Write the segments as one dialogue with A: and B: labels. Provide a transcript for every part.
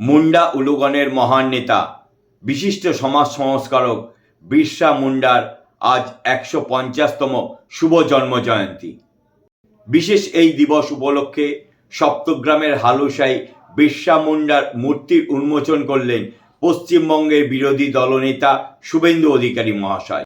A: মুন্ডা উলুগণের মহান নেতা, বিশিষ্ট সমাজ সংস্কারক বিরসা মুন্ডার আজ একশো পঞ্চাশতম শুভ জন্মজয়ন্তী বিশেষ এই দিবস উপলক্ষে সপ্তগ্রামের হালুসাই বিরসা মুন্ডার মূর্তির উন্মোচন করলেন পশ্চিমবঙ্গের বিরোধী দলনেতা শুভেন্দু অধিকারী মহাশয়।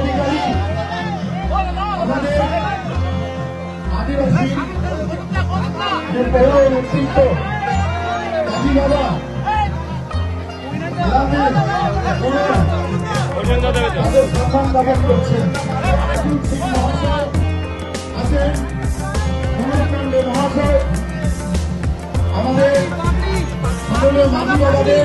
B: অধিকারী আমাদের আদিবাসী যে বড় নেতৃত্ব কাজী বাবা তাদের সম্মান জ্ঞাপন করছেন মহাশয় আছেন মহাশয় আমাদের মাননীয় মাঝি বাবাদের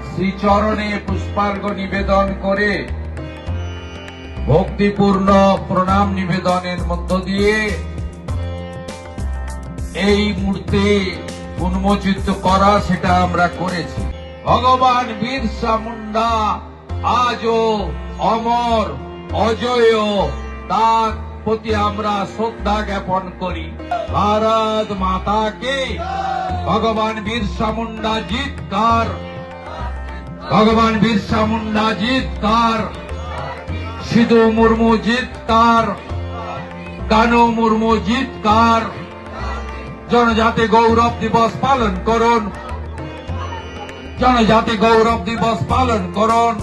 C: শ্রীচরণে পুষ্পার্ঘ নিবেদন করে ভক্তিপূর্ণ প্রণাম নিবেদনের মধ্য দিয়ে এই মূর্তি উন্মোচিত করা সেটা আমরা করেছি। ভগবান বিরসা মুন্ডা, আজও অমর, অজয়, তার প্রতি আমরা শ্রদ্ধা জ্ঞাপন করি। ভারত মাতাকে। ভগবান বিরসা মুন্ডা জিতকার ভগবান বিরসা মুন্ডা জিতকার সিধু মুর্মু জিতকার কানু মুর্মু জিতকার জনজাতি গৌরব দিবস পালন করুন। জনজাতি গৌরব দিবস পালন করুন।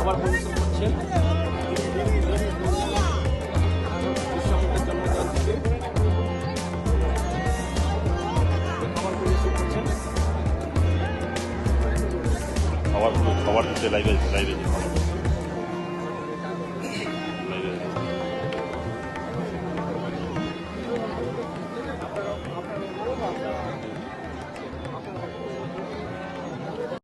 D: আবার favor de la
E: idea. De la idea.